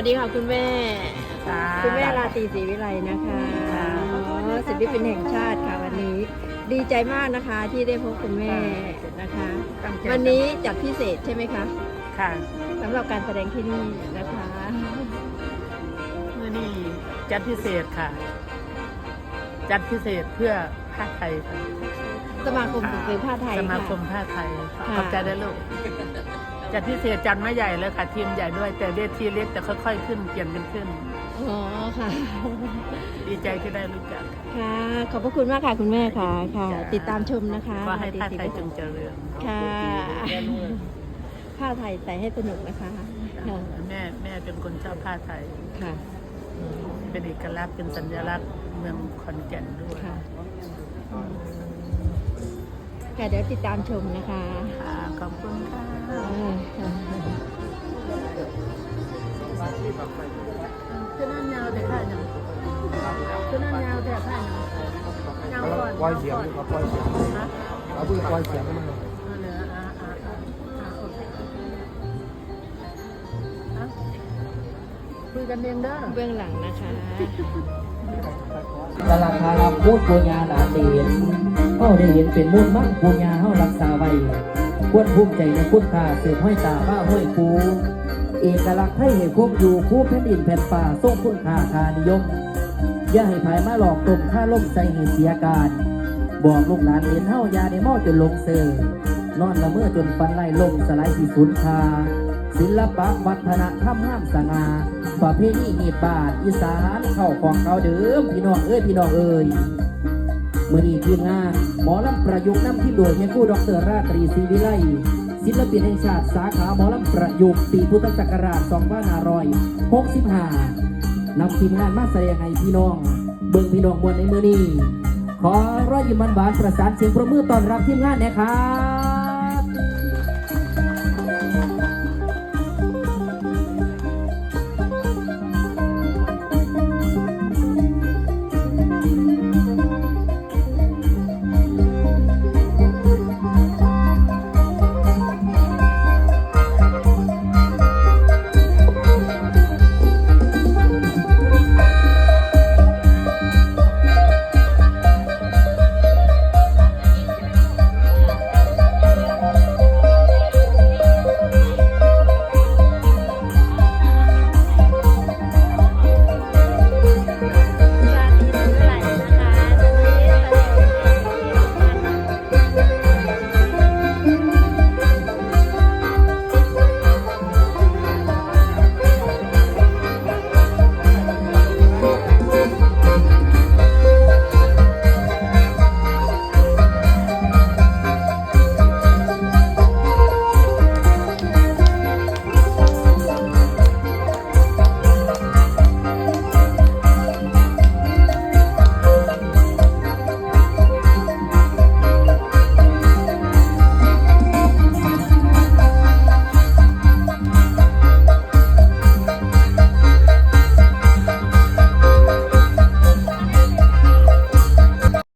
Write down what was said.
วัสดีค่ะคุณแม่จ้าคุณแม่ราตรีศรีวิไลนะคะค่ะอ๋อศิลปินแห่งชาติค่ะวันนี้ ดีใจมากนะคะที่ได้พบคุณแม่นะคะตั้งใจวันนี้จัดพิเศษใช่ไหมคะค่ะสำหรับการแสดงที่นี่นะคะเมื่อนี้จัดพิเศษค่ะ จัดพิเศษเพื่อผ้าไทยค่ะสมาคมฝึกฝีผ้าไทยสค่ะมาคมผ้าไทยค่ะขอบใจได้ลูก จัดพิเศษจัดมาใหญ่เลยค่ะ ทีมใหญ่ด้วย แต่เวทีเล็กแต่ค่อยๆ ขึ้นเปลี่ยนกันขึ้น อ๋อค่ะ ดีใจที่ได้รู้จัก ค่ะ ขอบพระคุณมากค่ะคุณแม่ค่ะ ค่ะจ้าติดตามชมนะคะก็ให้ผ้าราตรีไทยศจรีงวิไลเจริญค่ะผ้าไทยใส่ให้สนุกนะคะค่ะแม่แม่เป็นคนชอบผ้าไทย ค่ะ เป็นเอกลักษณ์เป็นสัญลักษณ์เมืองขอนแก่นด้วยค่ะค่ะเดี๋ยวติดตามชมนะคะ ค่ะ ขอบคุณค่ะ อ่าค่ะคือนั่นยาวแต่ผ้าหนังคือนั่นยาวแต่ผ้าหนยาวก่อนปล่อยเสียงดีกว่าปล่อยเสียงเอาพูดปล่อยเสียงมาเอาเหนืออ่าอ่าอ่าอ่าโอเคอะคุยกันเองเด้อเบื้องหลังนะคะกะลังพาราพูดปัญญาหลานได้เห็นเฮาได้เห็นเป็นมูลมั่งปัญญาเฮารักษาไว้ ควรภูมิใจในคุณค่าเสือห้อยตาบ้าห้อยคูเอกลักษณ์ให้เห็นคงอยู่คู่แผ่นดินแผ่นป่าทรงคุณค่าคานิยม อย่าให้ภายมาหลอกตมค่าล่มใจให้เสียการ บอกลูกหลานเห็นเฮายาในหม้อจนลงเสือนอนละเมื่อจนฟันไล่ลมสลายสิสุนคาศิลปะวัฒนธรรมห้ามสงาประเพณีหีบบาทอีสานเข้าของเก่าเดิมพี่น้องเอ้ยพี่น้องเอ้ย เมื่อนี้ทีมงาน หมอลำประยุกต์นำที่โดยแม่ผู้ดรราตรีศรีวิไลศิลปินแห่งชาติสาขาหมอลำประยุกต์ปีพุทธศักราช2565นำทีมงานมาแสดงให้พี่น้อง เบิ่งพี่น้องมวลในมือนี้ขอรอยยิ้มหวานประสานเสียงประมือต้อนรับทีมงานนะครับ